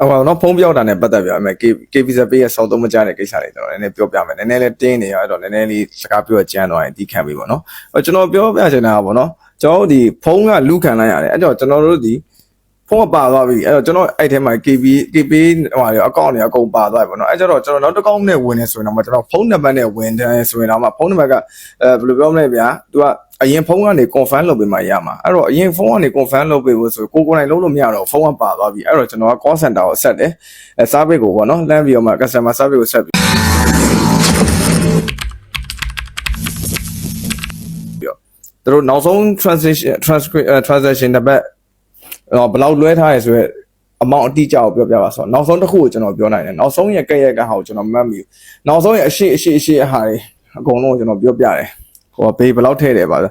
ဟိုပါတော့ဖုန်းပြောက်တာနဲ့ပတ်သက်ပြအမယ် KB ဇပေးရဲ့စောက်သုံးမကြတဲ့ကိစ္စတွေကျွန်တော်နည်းနည်းပြောပြမယ်နည်းနည်းလေးတင်းနေရတော့နည်းနည်းလေးစကားပြောကြမ်းသွားရင်ဒီခံပြီပေါ့နော်အဲ့ကျွန်တော်ပြောပြချင်တာကပေါ့နော်ကျွန်တော်တို့ဒီဖုန်းကလူခံလိုက်ရတယ်အဲ့တော့ကျွန်တော်တို့ဒီ ဖုန်းကပါသွားပြီအဲ့တော့ကျွန်တော်အဲ့ထဲမှာ KB KB ဟိုဟာတွေအကောင့်တွေအကုန်ပါသွားပြီပေါ့နော်အဲ့ကျတော့ကျွန်တော်နောက်တစ်ကောင့်နဲ့ဝင်နေဆိုရင်တော့မှကျွန်တော်ဖုန်းနံပါတ်နဲ့ဝင်တယ်ဆိုရင်တော့မှဖုန်းနံပါတ်ကအဲဘယ်လိုပြောမလဲဗျာ तू ကအရင်ဖုန်းကနေ confirm လုပ်ပေးမှရမှာအဲ့တော့အရင်ဖုန်းကနေ confirm လုပ်ပေးဖို့ဆိုကိုကိုယ်တိုင်လုပ်လို့မရတော့ဖုန်းကပါသွားပြီအဲ့တော့ကျွန်တော်က call center ကိုဆက်တယ်အဲ service ကိုပေါ့နော်လမ်းပြီးတော့မှ customer service ကိုဆက်ပြီးသူတို့နောက်ဆုံး transaction transcript transaction တစ်ပတ်တော့ ဘယ်လောက်လွဲထားရဲဆိုရဲအမောင့်အတိအကျကိုပြောပြပါဆိုတော့နောက်ဆုံးတစ်ခုကိုကျွန်တော်ပြောနိုင်တယ်နောက်ဆုံးရဲ့ကက်ရဲ့ကဟာကိုကျွန်တော်မှတ်မိဘူးနောက်ဆုံးရဲ့အရှိအရှိအရှိအဟာတွေအကုန်လုံးကိုကျွန်တော်ပြောပြတယ်ဟိုဘေးဘယ်လောက်ထည့်တယ်ပါဆို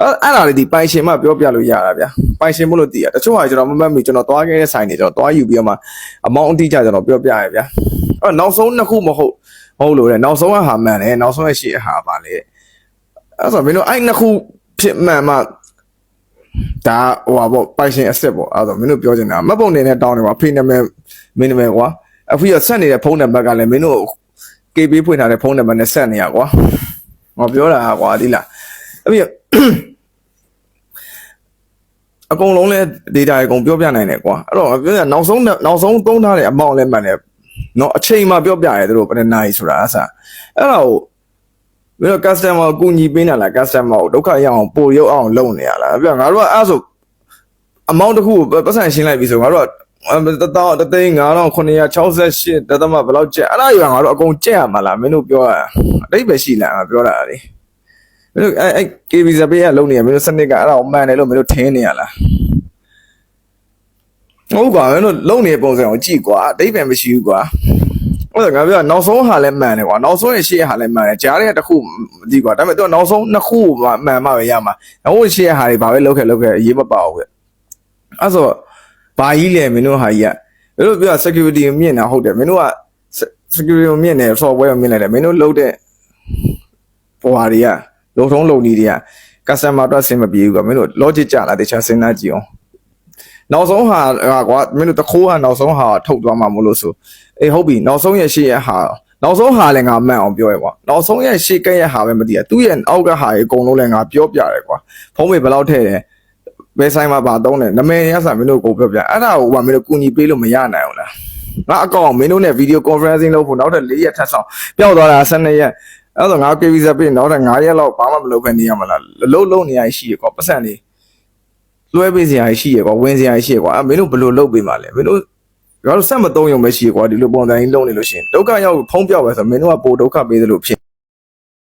အဲ့အဲ့ဒါလေးဒီပိုင်ရှင်မှပြောပြလို့ရတာဗျာပိုင်ရှင်မလို့တည်ရတချို့ဟာကျွန်တော်မမှတ်မိကျွန်တော်သွားခဲ့တဲ့ဆိုင်တွေကျွန်တော်သွားယူပြီးတော့မှအမောင့်အတိအကျကျွန်တော်ပြောပြရဗျာအဲ့နောက်ဆုံးနှစ်ခုမဟုတ်ဟုတ်လို့လေနောက်ဆုံးကဟာမှန်တယ်နောက်ဆုံးရဲ့ရှိအဟာပါလေအဲ့ဆိုမင်းတို့အဲ့နှစ်ခုဖြစ်မှန်မှ ဒါဟိုပါပေါ့ပိုင်ရှင်အစ်စ်ပေါ့အဲ့တော့မင်းတို့ပြောချင်တာမတ်ပုံနေနဲ့တောင်းနေပါဖေးနာမည်မင်းနာမည်ကွာအဖေကဆက်နေတဲ့ဖုန်းနံပါတ်ကလည်းမင်းတို့ KB ဖွင့်ထားတဲ့ဖုန်းနံပါတ်နဲ့ဆက်နေရကွာငါပြောတာကွာဒီလားအဖေအကုန်လုံးလဲ data အကုန်ပြောပြနိုင်တယ်ကွာအဲ့တော့ပြောရနောက်ဆုံးနောက်ဆုံးသုံးထားတဲ့အမောင့်လဲမှန်တယ်နော်အချိန်မှပြောပြရဲသူတို့ဘယ်နှစ်နာရီဆိုတာအစားအဲ့ဒါကို ဘယ်တော့ customer ကိုကူညီပေးနေလား customer ကိုဒုက္ခရအောင်ပို့ရုပ်အောင်လုပ်နေရလားပြငါတို့ကအဲ့ဆို amount တစ်ခုကိုပတ်စံရှင်းလိုက်ပြီဆိုငါတို့ကတသောတသိန်း9968တသမဘယ်လောက်ကျက်အဲ့ဒါယူငါတို့အကုန်ကျက်ရမှာလားမင်းတို့ပြောရအတိတ်ပဲရှိလားငါပြောတာလေမင်းတို့အဲ့အဲ့ KB ဇပေးကလုံနေရမင်းတို့စနစ်ကအဲ့ဒါကိုမှန်တယ်လို့မင်းတို့ထင်းနေရလားဟုတ်ကွာမင်းတို့လုံနေတဲ့ပုံစံကိုကြည့်ကွာအတိတ်ပဲမရှိဘူးကွာ အဲ့ဒါငါပြောနောက်ဆုံးဟာလည်းမှန်တယ်ကွာနောက်ဆုံးရဲ့ရှေ့ဟာလည်းမှန်တယ်ကြားတဲ့တစ်ခုမသိကွာဒါပေမဲ့သူကနောက်ဆုံးနှစ်ခုမှမှန်မှပဲရမှာနောက်ရှေ့ဟာတွေဘာပဲလုပ်ခဲ့လုပ်ခဲ့အရေးမပါဘူးကွအဲ့ဆိုဘာကြီးလဲမင်းတို့ဟာကြီးကမင်းတို့ပြော security ကိုမြင့်တာဟုတ်တယ်မင်းတို့က security ကိုမြင့်တယ် software ကိုမြင့်လိုက်တယ်မင်းတို့လုပ်တဲ့ဟိုဟာတွေကလုံထုံးလုံနေတွေက customer တော့ဆင်မပြေဘူးကွာမင်းတို့ logic ကြလားတခြားစဉ်းစားကြည့်အောင် နောက်ဆုံးဟာကွာမင်းတို့တခိုးဟာနောက်ဆုံးဟာထုတ်သွားမှာမလို့ဆိုအေးဟုတ်ပြီနောက်ဆုံးရဲ့ရှေ့ရဲ့ဟာနောက်ဆုံးဟာလည်းငါမှန်အောင်ပြောရကွာနောက်ဆုံးရဲ့ရှေ့ကရဲ့ဟာပဲမသိရသူ့ရဲ့အောက်ကဟာရေအကုန်လုံးလည်းငါပြောပြတယ်ကွာဖုံးမေဘယ်လောက်ထည့်တယ်ဘယ်ဆိုင်မှာပါတုံးတယ်နမည်ရစာမင်းတို့ကိုပြောပြအဲ့ဒါကိုကမင်းတို့ကူညီပေးလို့မရနိုင်ဘူးလားငါအကောင့်မင်းတို့နဲ့ video conferencing လုပ်ဖို့နောက်ထပ်၄ရက်ထပ်ဆောင်ပျောက်သွားတာ12ရက်အဲ့တော့ငါ KB ဇပေးနောက်ထပ်9ရက်လောက်ဘာမှမလုပ်ဘဲနေရမလားလုံးလုံးနေရရှိရကွာပတ်စံလေး လွှဲပေးစရာရှိရကွာဝင်စရာရှိရကွာအဲ့မင်းတို့ဘယ်လိုလုပ်ပေးမှာလဲမင်းတို့ငါတို့ဆက်မသုံးရုံပဲရှိရကွာဒီလိုပုံစံကြီးလုပ်နေလို့ရှိရင်ဒုက္ခရောက်ဖုံးပြောက်ပဲဆိုမင်းတို့ကပိုဒုက္ခပေးသလိုဖြစ်